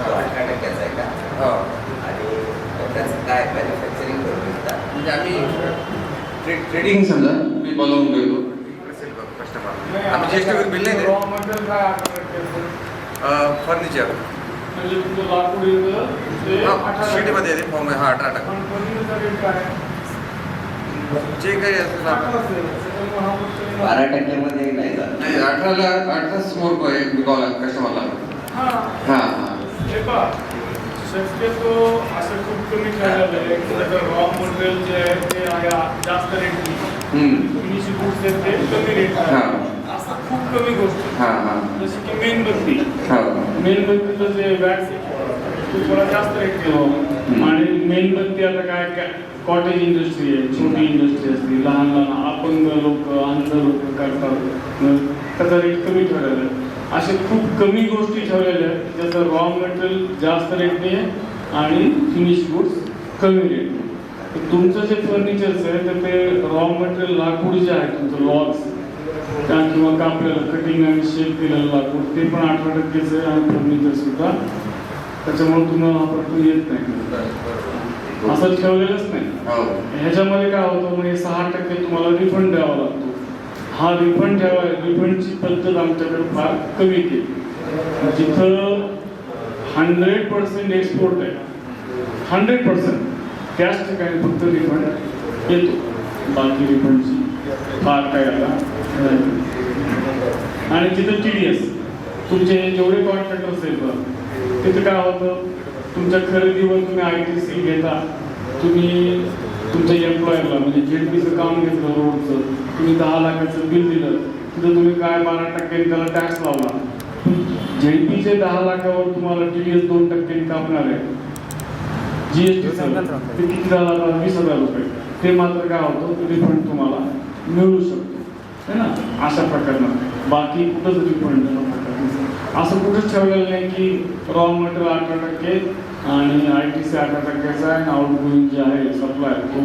तो अठरा टक्क्याचा आहे का? हो. आणि त्याचं काय मॅन्युफॅक्चरिंग करून विकतात म्हणजे आम्ही ट्रे ट्रेडिंग समजा मी बनवून घेतो कस्टमर आम्ही जी एस टीवर बिल नाही रॉ मटेरियल काय अठरा टक्के देत. फर्निचर म्हणजे तुझं लाकूड येतं ते अठरा सिटीमध्ये येते फॉर्म हा अठरा टक्का पण फर्निचरचा रेट काय आहे? जे काही असेल अठरा आपण- असेल. त्याच्यामुळे हा गोष्ट बारा टक्क्यामध्ये नाही जात. नाही अठराला अठरा समोर विकावं लागतं कस्टमरला हा. हां पहा शक्यतो असं खूप कमी ठरलेलं आहे. त्याचं रॉ मटेरियल जे आहे ते आहे जास्त रेटनी. फिनिशिंग गुड्स आहेत ते कमी रेट हा. असं खूप कमी गोष्ट. जशी की मेणबत्ती मेणबत्तीचं जे वॅक्स ते थोडा जास्त रेट केलं आणि मेणबत्ती आता काय कॉटेज इंडस्ट्री आहे छोटी इंडस्ट्री असते लहान लहान अपंग लोक अंध लोक करतात. त्याचा रेट कमी ठेवलेला आहे. असे खूप कमी गोष्टी ठेवलेल्या आहेत. ज्याचं रॉ मटेरियल जास्त रेटने आहे आणि फिनिश गुड्स कमी रेटने तुमचं जे फर्निचरचं आहे तर ते रॉ मटेरियल लाकूड जे आहे तुमचं लॉग्स त्या किंवा कापलेलं कटिंग आणि शेप केलेलं लाकूड ते पण अठरा टक्केच आहे आणि फर्निचर सुद्धा. त्याच्यामुळे तुम्हाला वापरता येत नाही. असं ठेवलेलंच नाही. हो. ह्याच्यामध्ये काय होतं म्हणजे सहा टक्के तुम्हाला रिफंड द्यावा लागतो. हा रिफंड ठेवा रिफंडची पद्धत आमच्याकडे फार कमी केली जिथं हंड्रेड पर्सेंट एक्सपोर्ट आहे. हंड्रेड पर्सेंट त्याच ठिकाणी फक्त रिफंड येतो. बाकी रिफंडची फार काय आता आणि तिथं टी डी एस तुमचे जेवढे कॉन्ट्रॅक्टर्स आहेत बघ, तिथं काय होतं? तुमच्या खरेदीवर तुम्ही आय टी सी घेता तुम्ही तुमच्या एम्प्लॉयरला म्हणजे जेडपीचं काम घेतलं रोडचं तुम्ही दहा लाखाचं बिल दिलं तिथं तुम्ही काय बारा टक्के त्याला टॅक्स लावला? जेडपीचे दहा लाखावर तुम्हाला टी डी एस दोन टक्के कापणार आहे. जीएसटी ते किती झाला वीस हजार रुपये. ते मात्र काय होतं रिफंड तुम्हाला मिळू शकतो. है ना? अशा प्रकरणात. बाकी कुठंच रिफंड असं कुठंच ठेवलेलं नाही की रॉ मटेरियल अठरा टक्के आणि आय टी सी अठरा टक्क्याचा आहे आणि आउट गोईंग जे आहे सप्लाय तो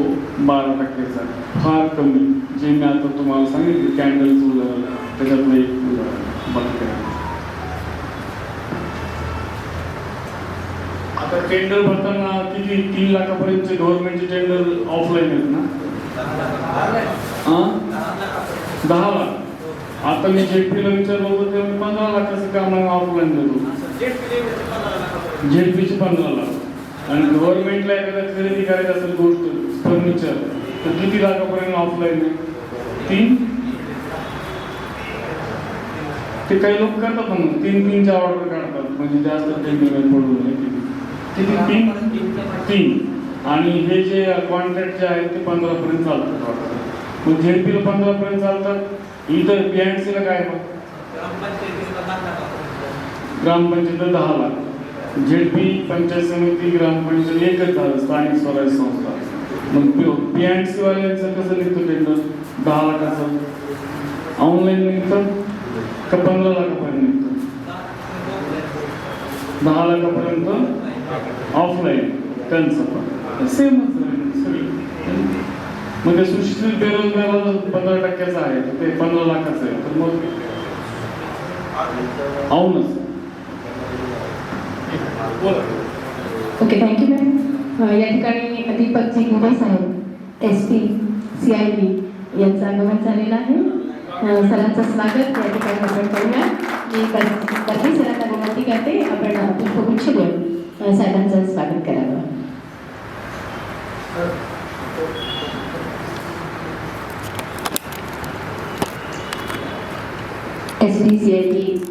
बारा टक्क्याचा आहे. फार कमी. जे मी आता तुम्हाला सांगितले कॅन्डल्स उदाहरण त्याच्यातलं एक उदाहरण नाही. आता टेंडर भरताना किती? तीन लाखापर्यंतचे गव्हर्नमेंटचे टेंडर ऑफलाईन आहेत ना? हा? दहा लाख. आता मी जेडपीला विचारलं होतं मी पंधरा लाखाचं काम ऑफलाईन देतो जेडपीचे पंधरा लाख. आणि गव्हर्नमेंटला एखादा खरेदी करायची असेल गोष्ट फर्निचर तर किती लाखापर्यंत ऑफलाईन आहे? तीन? ते काही लोक करतात ना मग तीन तीनच्या ऑर्डर काढतात. म्हणजे जास्त टेंडर पडू नये. किती? तीन? तीन आणि हे जे कॉन्ट्रॅक्ट जे आहेत ते पंधरा पर्यंत चालतात. मग पंधरा पर्यंत चालतात? इथं बीएनसीला काय मग? ग्रामपंचायत दहा लाख. झेडपी पंचायत समिती ग्रामपंचायत एकच झालं स्थानिक स्वराज्य संस्था. मग पीएनसी वाल्यांचं कसं निघतं टेंडर दहा लाखाचं. ऑनलाईन निघतं? का पंधरा लाखापर्यंत निघतं? दहा लाखापर्यंत? ऑफलाईन त्यांचं पण. सेमच मग सुशिक्षित बेरोजगाराला पंधरा टक्क्याचं आहे तर ते पंधरा लाखाचं आहे. तर मग बोला ओके थँक्यू मॅम या ठिकाणी दीपकजी गुहे साहेब S P C I B यांचं आगमन झालेलं आहे. सरांचं स्वागत. या ठिकाणी आपण करूया मी कधी सरांना विनंती करते आपण पुष्पगुच्छ देऊन अ, साहेबांचं स्वागत करावं. S P C I B